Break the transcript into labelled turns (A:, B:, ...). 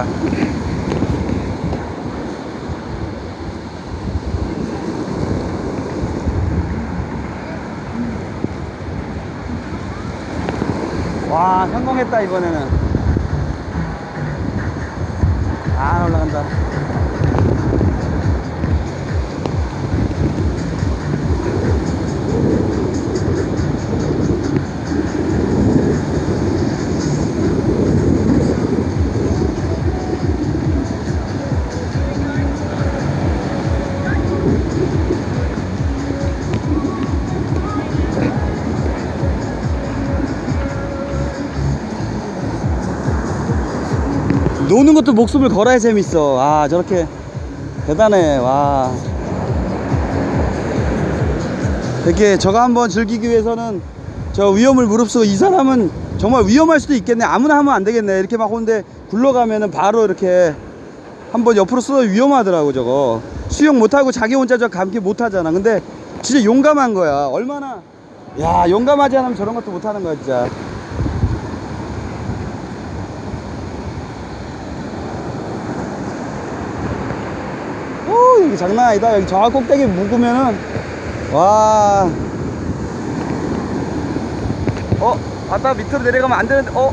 A: 자. 와, 성공했다, 이번에는. 아, 올라간다. 노는 것도 목숨을 걸어야 재밌어. 아, 저렇게 대단해. 와. 이렇게 저가 한번 즐기기 위해서는 저 위험을 무릅쓰고 이 사람은 정말 위험할 수도 있겠네. 아무나 하면 안 되겠네. 이렇게 막 오는데 굴러가면은 바로 이렇게 한번 옆으로 쏘 위험하더라고 저거. 수영 못하고 자기 혼자 저 감기 못하잖아. 근데 진짜 용감한 거야. 얼마나 야 용감하지 않으면 저런 것도 못하는 거야 진짜. 오, 여기 장난 아니다. 여기 저 꼭대기 묵으면은, 와. 어, 바다 밑으로 내려가면 안 되는데, 어?